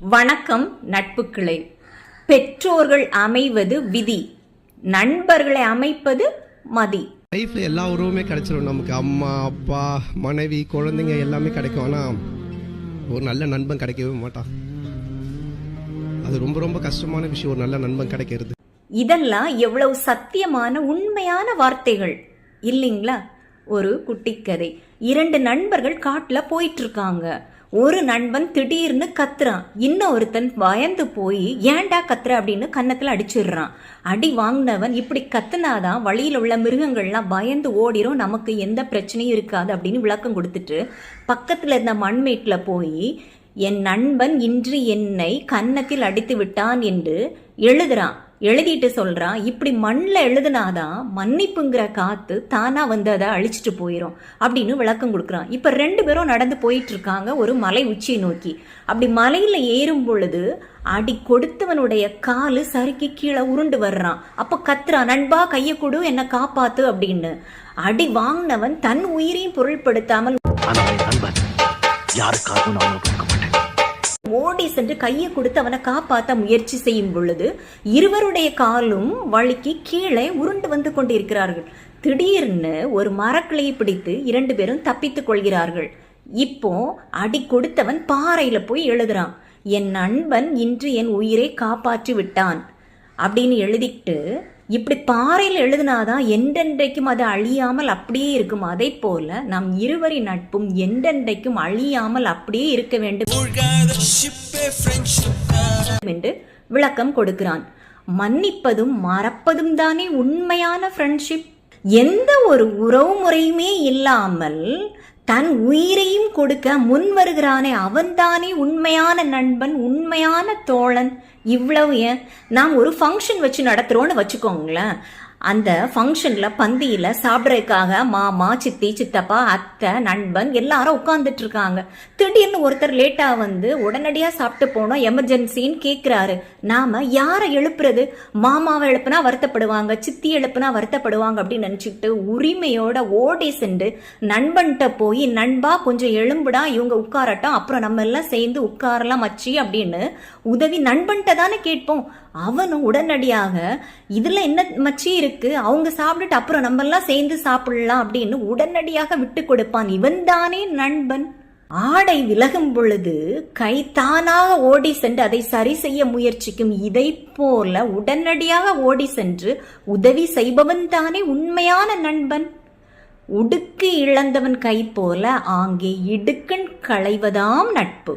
வணக்கம் நட்புக்களே. பெற்றோர்கள் அமைவது விதி. நண்பர்களை அமைப்பது மதி. லைஃப்ல எல்லா உறவுமே கிடைச்சிரும் நமக்கு. அம்மா அப்பா மனைவி குழந்தைங்க எல்லாமே கிடைக்கும். ஆனா ஒரு நல்ல நண்பன் கிடைக்கவே மாட்டான். அது ரொம்ப ரொம்ப கஷ்டமான விஷயம். ஒரு நல்ல நண்பன் கிடைக்கிறது. இதெல்லாம் எவ்வளவு சத்தியமான உண்மையான வார்த்தைகள். இல்லைங்களா? ஒரு குட்டி கதை. இரண்டு நண்பர்கள் காட்டுல போயிட்டு இருக்காங்க. ஒரு நண்பன் திடீர்னு கத்துறான். இன்னொருத்தன் பயந்து போய் ஏன்டா கத்துற? அப்படின்னு கன்னத்துல அடிச்சிடுறான். அடி வாங்கினவன் இப்படி கத்துனாதான் வழியில் உள்ள மிருகங்கள்லாம் பயந்து ஓடிரும். நமக்கு எந்த பிரச்சனையும் இருக்காது அப்படின்னு விளக்கம் கொடுத்துட்டு பக்கத்துல இருந்த மண்மேட்டில் போய் என் நண்பன் இன்று என்னை கன்னத்தில் அடித்து விட்டான் என்று எழுதுறான். எழுதிட்டு சொல்கிறான் இப்படி மண்ணில் எழுதுனாதான் மன்னிப்புங்கிற காற்று தானாக வந்து அதை அழிச்சிட்டு போயிடும் அப்படின்னு விளக்கம் கொடுக்குறான். இப்போ ரெண்டு பேரும் நடந்து போயிட்டு இருக்காங்க ஒரு மலை உச்சியை நோக்கி. அப்படி மலையில் ஏறும் பொழுது அடி கொடுத்தவனுடைய காலு சறுக்கி கீழே உருண்டு வர்றான். அப்போ கத்துறான் நண்பா கையை கொடு என்னை காப்பாத்து அப்படின்னு. அடி வாங்கினவன் தன் உயிரையும் பொருள்படுத்தாமல் யாருக்காகவும் நான் கொடுக்க மாட்டேன். ஓடி சென்று கையை கொடுத்து அவனை காப்பாற்ற முயற்சி செய்யும் பொழுது இருவருடைய காலும் வழுக்கி கீழே உருண்டு வந்து கொண்டிருக்கிறார்கள். திடீர்னு ஒரு மரக்கிளையை பிடித்து இரண்டு பேரும் தப்பித்துக் கொள்கிறார்கள். இப்போ அடி கொடுத்தவன் பாறையில போய் எழுதுறான். என் நண்பன் இன்று என் உயிரை காப்பாற்றி விட்டான். அப்படின்னு எழுதிட்டு இப்படி பாறையில் எழுதினாதான் என்றென்றைக்கும் அது அழியாமல் அப்படியே இருக்கும். அதை போல நம் இருவரின் நட்பும் என்றென்றைக்கும் அழியாமல் அப்படியே இருக்க வேண்டும். என்று விளக்கம் கொடுக்கிறான். மன்னிப்பதும் மறப்பதும் தானே உண்மையான ஃப்ரெண்ட்ஷிப் எந்த ஒரு உறவு முறையுமே இல்லாமல் தன் உயிரையும் கொடுக்க முன் வருகிறானே அவன்தானே உண்மையான நண்பன் உண்மையான தோழன். இவ்வளவு ஏன்? நாம் ஒரு ஃபங்க்ஷன் வச்சு நடத்துகிறோன்னு வச்சுக்கோங்களேன். அந்த ஃபங்க்ஷனில் பந்தியில் சாப்பிட்றதுக்காக மாமா சித்தி சித்தப்பா அத்தை நண்பன் எல்லாரும் உட்காந்துட்டு இருக்காங்க திடீர்னு ஒருத்தர் லேட்டாக வந்து உடனடியாக சாப்பிட்டு போனோம் எமர்ஜென்சின்னு கேட்குறாரு நாம் யாரை எழுப்புறது? மாமாவை எழுப்புனா வருத்தப்படுவாங்க சித்தி எழுப்புனா வருத்தப்படுவாங்க அப்படின்னு நினச்சிக்கிட்டு உரிமையோட ஓடி சென்று நண்பன்கிட்ட போய் நண்பா கொஞ்சம் எழும்புடா இவங்க உட்காரட்டும். அப்புறம் நம்ம எல்லாம் சேர்ந்து உட்காரலாம் மச்சி அப்படின்னு உதவி நண்பன்கிட்ட தானே கேட்போம். அவனும் உடனடியாக இதில் என்ன மச்சி இருக்கு? அவங்க சாப்பிட்டுட்டு அப்புறம் நம்மெல்லாம் சேர்ந்து சாப்பிடலாம் அப்படின்னு உடனடியாக விட்டு கொடுப்பான் இவன் தானே நண்பன். ஆடை விலகும் பொழுது கை தானாக ஓடி சென்று அதை சரி செய்ய முயற்சிக்கும் இதை போல உடனடியாக ஓடி சென்று உதவி செய்பவன் தானே உண்மையான நண்பன். உடுக்கு இழந்தவன் கை போல ஆங்கே இடுக்கண் களைவதாம் நட்பு.